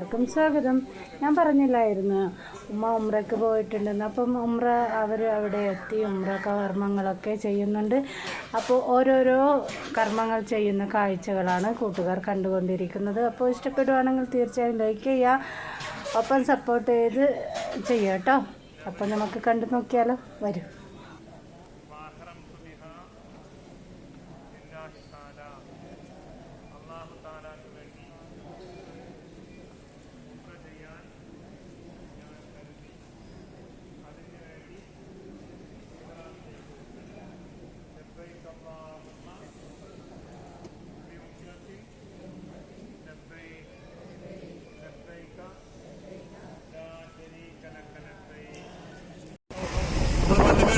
എല്ലാവർക്കും സ്വാഗതം. ഞാൻ പറഞ്ഞില്ലായിരുന്നു ഉമ്മ ഉമ്രക്ക് പോയിട്ടുണ്ടെന്ന്. അപ്പം ഉമ്ര അവർ അവിടെ എത്തി ഉമ്ര കർമ്മങ്ങളൊക്കെ ചെയ്യുന്നുണ്ട്. അപ്പോൾ ഓരോരോ കർമ്മങ്ങൾ ചെയ്യുന്ന കാഴ്ചകളാണ് കൂട്ടുകാർ കണ്ടുകൊണ്ടിരിക്കുന്നത്. അപ്പോൾ ഇഷ്ടപ്പെടുവാണെങ്കിൽ തീർച്ചയായും ലൈക്ക് ചെയ്യുക ഒപ്പം സപ്പോർട്ട് ചെയ്ത് ചെയ്യാം കേട്ടോ. അപ്പോൾ നമുക്ക് കണ്ടു നോക്കിയാലോ. വരും. വേണ്ടി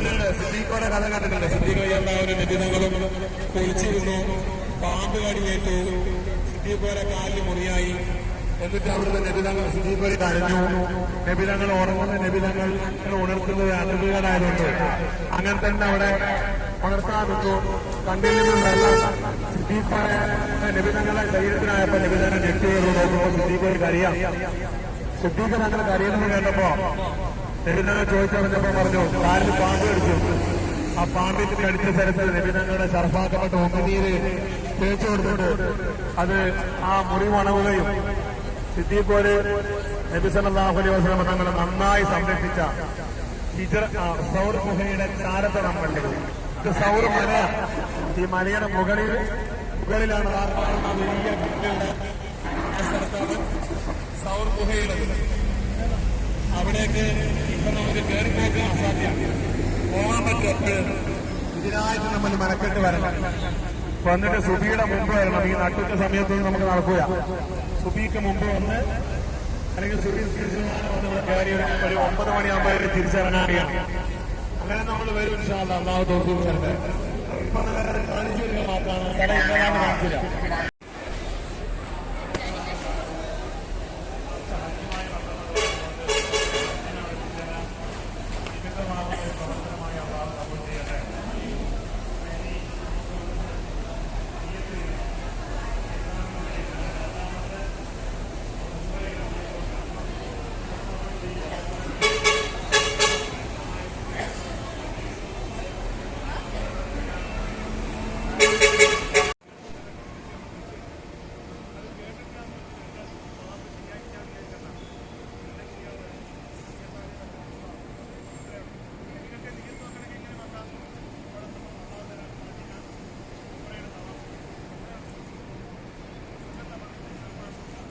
സിദ്ദീഖോടെ കഥ കണ്ടിട്ടുണ്ട് സിദ്ദീഖ് എല്ലാവരും നിബിധങ്ങളും കുളിച്ചിരുന്നു പാമ്പ് കടിയേറ്റു സിദ്ദീഖോരെ കാലിൽ മുറിയായി. എന്നിട്ട് അവിടുത്തെ നബിതങ്ങൾ സിദ്ദീഖോരെ കരഞ്ഞു. നബിതങ്ങൾ ഉറങ്ങുന്ന നബിതങ്ങൾ ഉണർത്തുന്നത് അനുഭവമായതുകൊണ്ട് അങ്ങനെ തന്നെ അവിടെ ഉണർത്താൻ നിന്നു. കണ്ണിൽ നിന്നും വെള്ളം സിദ്ദീഖോരെ നബിതങ്ങളെ ശരീരത്തിനായപ്പോ നബിതങ്ങൾ ഞെട്ടി നോക്കുമ്പോൾ സിദ്ദീഖോര് കരയാം സിദ്ദീഖ് അങ്ങനെ കരയുന്നത് കണ്ടപ്പോ നബിതങ്ങൾ ചോദിച്ചറിഞ്ഞപ്പോ പറഞ്ഞു കാലിൽ പാമ്പ് കടിച്ചു. ആ പാമ്പിന്റെ കടിച്ച സ്ഥലത്ത് നബിതങ്ങളുടെ ഷർഫാക്കപ്പെട്ട ഉമ്മനീര് തേച്ചു കൊടുത്തിട്ട് അത് ആ മുറിവണവുകയും സിദ്ദീഖോര് നബി സല്ലല്ലാഹു അലൈഹി വസല്ലം തങ്ങളെ നന്നായി സംരക്ഷിച്ച ഹിജറ ആ, സൗർ ഗുഹയുടെ ചാരത്തെ നമ്മൾ ഇത് സൗർ മല ഈ മലയുടെ മുകളിൽ മുകളിലാണ് വലിയ ഗുഹയുടെ അവിടേക്ക് ഇപ്പൊ നമുക്ക് കയറിപ്പോക്ക് അസാധ്യമാണ് പോകാൻ പറ്റും ഇതിനായിട്ട് നമ്മൾ മെനക്കെട്ട് വരണം. വന്നിട്ട് സുബിയുടെ മുമ്പ് വരണം. ഈ നട്ടുച്ച സമയത്തൊന്നും നമുക്ക് നടക്കുക സുബിക്ക് മുമ്പ് വന്ന് അല്ലെങ്കിൽ സുബി തിരിച്ചു കയറി ഒരു- ഒമ്പത് മണിയാകുമ്പോൾ തിരിച്ചിറങ്ങാറിയാണ് അങ്ങനെ നമ്മൾ വരും ഇൻഷാല്ല അന്നാമത്തെ ദിവസം കാണിച്ചു മാത്രമാണ്. കട ഇന്നതാണ് കാണിച്ചില്ല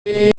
Yeah.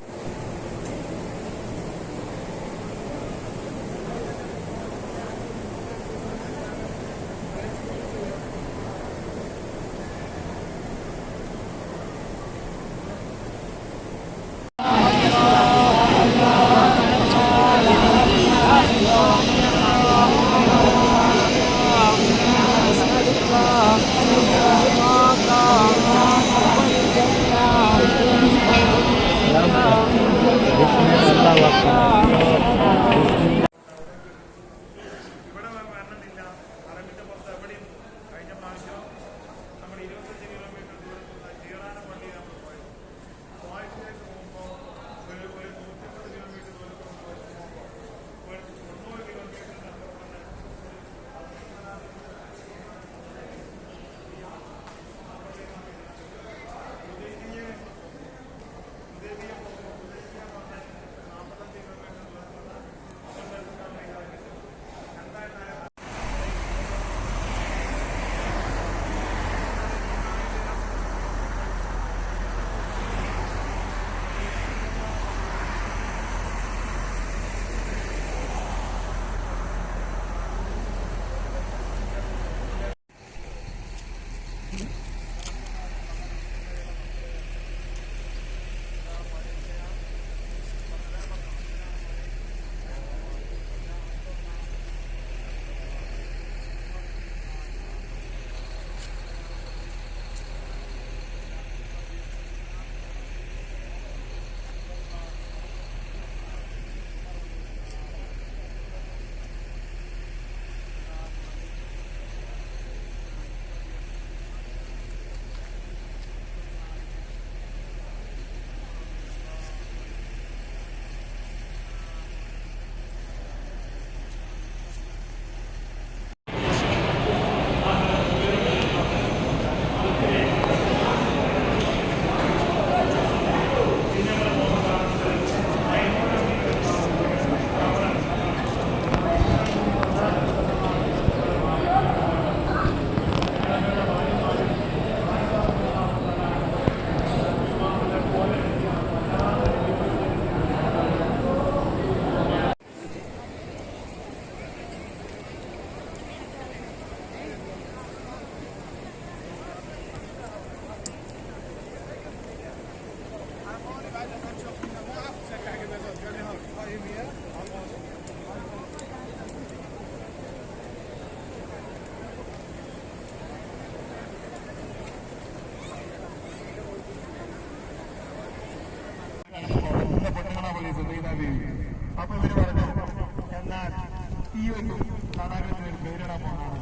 ഈ ഒരു തടാകത്തിന് ഒരു പേരിടാൻ പോകുന്നതാണ്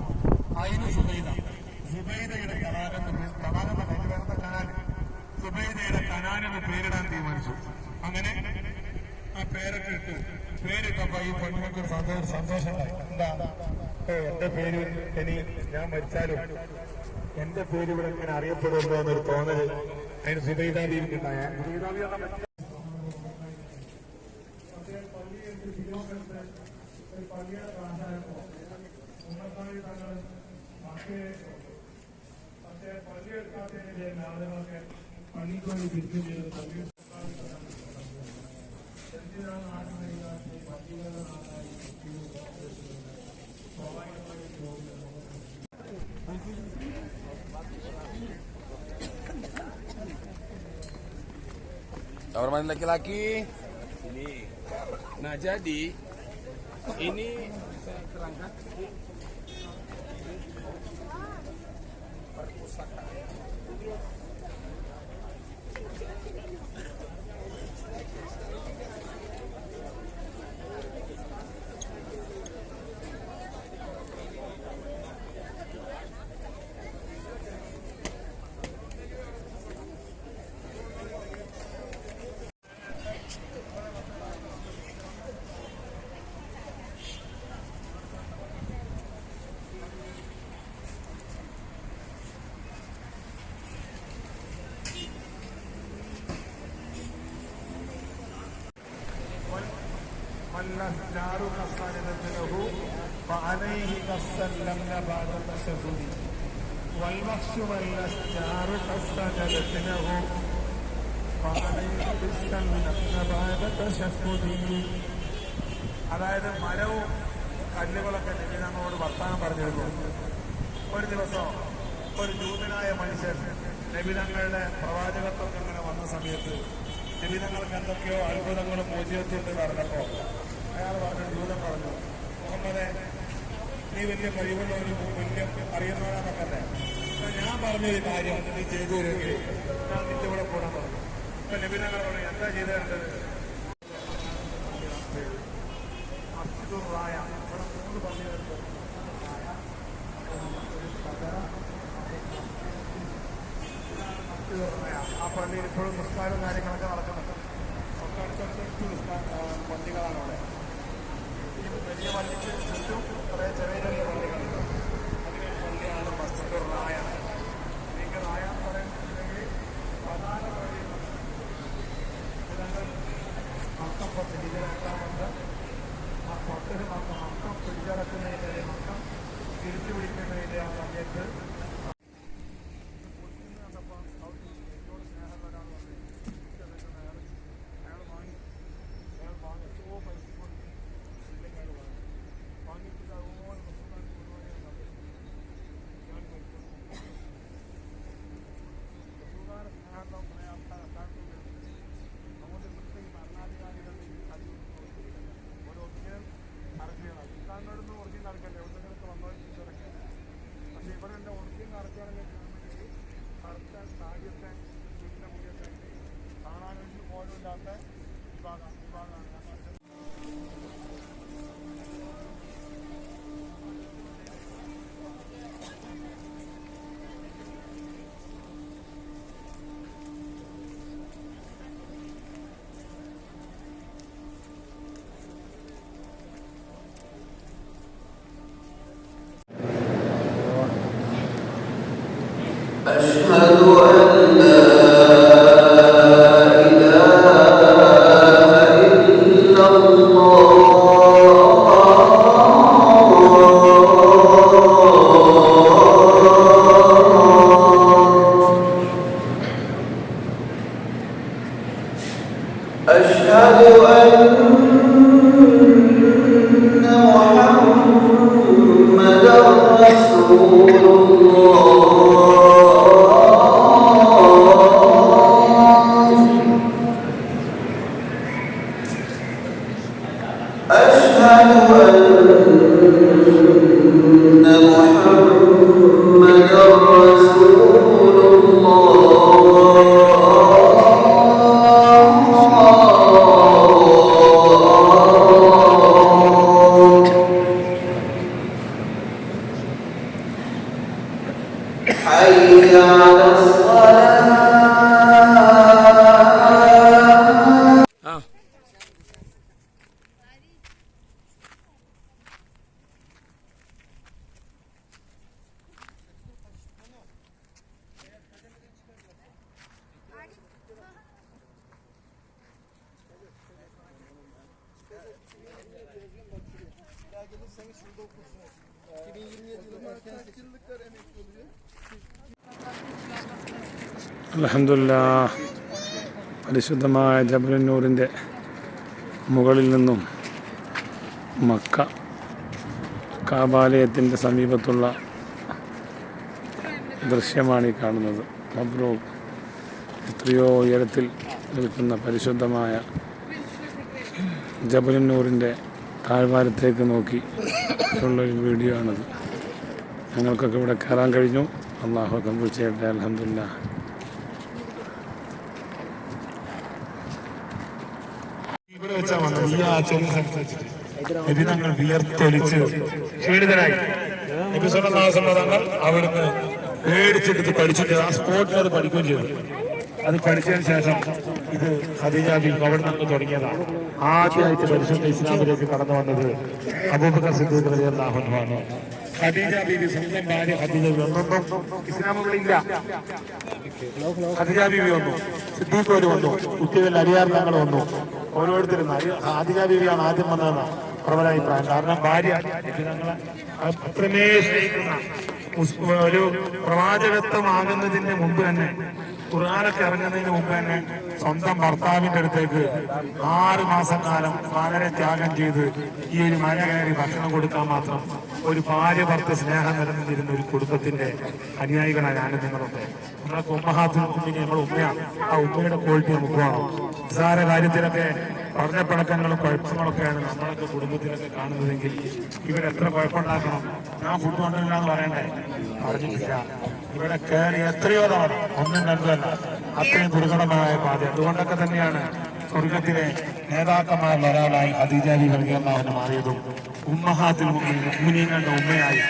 അതിന് സുബൈദ സുബൈദയുടെ കനാലെന്ന് തടാകത്തെ കൈവേണ്ട കനാൽ സുബൈദയുടെ കനാലെന്ന് പേരിടാൻ തീരുമാനിച്ചു. അങ്ങനെ ആ പേരൊക്കെ ഇട്ടു പേരിട്ടപ്പോ ഈ പെണ്ണുങ്ങൾക്ക് സന്തോഷം സന്തോഷമായി. എന്താ? എന്റെ പേര് ഇനി ഞാൻ മരിച്ചാലും എന്റെ പേര് ഇവിടെ ഇങ്ങനെ അറിയപ്പെടുമല്ലോ എന്നൊരു തോന്നൽ അതിന് பண்ணிக்கோடி Kamar mandi laki-laki. Ini. Nah jadi ini saya terangkan. والنار قصرت له فعليه قسلمنا بعد تشهد والمخش والأشجار قصدت له فعليه قسلمنا بعد تشهد അതായത് മരവും കല്ലുകളൊക്കെ നബിനോട് വർത്താനം പറഞ്ഞിരുന്നു ഒരു ദിവസം ഒരു ജൂതനായ മനുഷ്യൻ നബിതങ്ങളുടെ പ്രവാചകത്വം ഇങ്ങനെ വന്ന സമയത്ത് നബിതങ്ങൾക്ക് എന്തൊക്കെയോ അത്ഭുതങ്ങളും മോചിതത്തിണ്ട് പറഞ്ഞപ്പോ അയാൾ പറഞ്ഞ ദൂരം പറഞ്ഞു മുഹമ്മദെ നീ വലിയ കഴിവുള്ള ഒരു വലിയ അറിയുന്നവരാണെന്നൊക്കെ ഞാൻ പറഞ്ഞൊരു കാര്യം നീ ചെയ്തു തരുമെങ്കിൽ ഞാൻ നിന്റെ കൂടെ പോകണം പറഞ്ഞു. അപ്പൊ നബിതങ്ങൾ പറഞ്ഞു എന്താ മൂന്ന് പള്ളികളുണ്ട്. ആ പള്ളിയിൽ ഇപ്പോഴും നിസ്കാരവും കാര്യങ്ങളൊക്കെ ഈ വലിയ Yes. അലഹമില്ല പരിശുദ്ധമായ ജബലന്നൂറിന്റെ മുകളിൽ നിന്നും മക്ക കാബാലയത്തിന്റെ സമീപത്തുള്ള ദൃശ്യമാണ് ഈ കാണുന്നത്. മബ്രൂഖ് എത്രയോ ഉയരത്തിൽ നിൽക്കുന്ന പരിശുദ്ധമായ ജബലന്നൂറിന്റെ താഴ്വാരത്തേക്ക് നോക്കി ഉള്ളൊരു വീഡിയോ ആണത്. ഞങ്ങൾക്കൊക്കെ ഇവിടെ കയറാൻ കഴിഞ്ഞു. അള്ളാഹു കമ്പൂർ ചെയ്യട്ടെ. അലഹമില്ല ഇവിടെ അവിടുന്ന് പേടിച്ചെടുത്ത് പഠിച്ചിട്ട് ആ സ്പോട്ടിൽ അത് പഠിക്കുകയും ചെയ്തു. അത് പഠിച്ചതിന് ശേഷം ഇത് ഖദീജ ഗവൺമെന്റ് തുടങ്ങിയതാണ്. ആദ്യമായിട്ട് പരിശുദ്ധ ഇസ്ലാമിലേക്ക് കടന്നു വന്നത് അബൂബക്കർ സിദ്ദീഖ് അൻഹു ആണ്. ഖദീജ ബീബി സ്വന്തം ഖദീജ വന്നു. സിദ്ദീഖ് ഓരോരുത്തരും ആദ്യം വന്നതെന്ന് പ്രബല കാരണം ഭാര്യ അത്രമേ ഒരു പ്രവാചകത്വമാകുന്നതിന് മുമ്പ് തന്നെ ഖുർആാനൊക്കെ ഇറങ്ങുന്നതിന് മുമ്പ് തന്നെ സ്വന്തം ഭർത്താവിന്റെ അടുത്തേക്ക് ആറ് കാലം വളരെ ത്യാഗം ചെയ്ത് ഈ ഒരു മല കയറി ഭക്ഷണം കൊടുക്കാൻ മാത്രം ഒരു ഭാര്യ ഭർത്ത സ്നേഹം നിലനിന്നിരുന്ന ഒരു കുടുംബത്തിന്റെ അനുയായികളാണ് ഞാനും നിങ്ങളൊക്കെ നമ്മളൊക്കെ ഉമ്മഹാത്തുൽ ഉമ്മിന് നമ്മൾ ഉമ്മയാണ്. ആ ഉമ്മയുടെ ക്വാളിറ്റി നമുക്ക് വേണം നിസ്സാര കാര്യത്തിലൊക്കെ പഠനപ്പണക്കങ്ങളും കുഴപ്പങ്ങളൊക്കെയാണ് നമ്മളൊക്കെ കുടുംബത്തിലൊക്കെ കാണുന്നതെങ്കിൽ ഇവരെത്ര കുഴപ്പമുണ്ടാക്കണം? ഞാൻ ഫുഡ് കൊണ്ടില്ല എന്ന് പറയണ്ടേ? പറഞ്ഞിട്ടില്ല ഇവിടെ കയറി എത്രയോ തവണ ഒന്നും രണ്ടുമല്ല അത്രയും ദുർഘടമായ പാത. അതുകൊണ്ടൊക്കെ തന്നെയാണ് സ്വർഗത്തിലെ നേതാക്കന്മാരിൽ ഒരാളായി അതിജാലി കളിക്കാൻ മാറിയതും ഉമ്മഹാത്തിൽ മുനിയങ്ങളുടെ ഉമ്മയായി.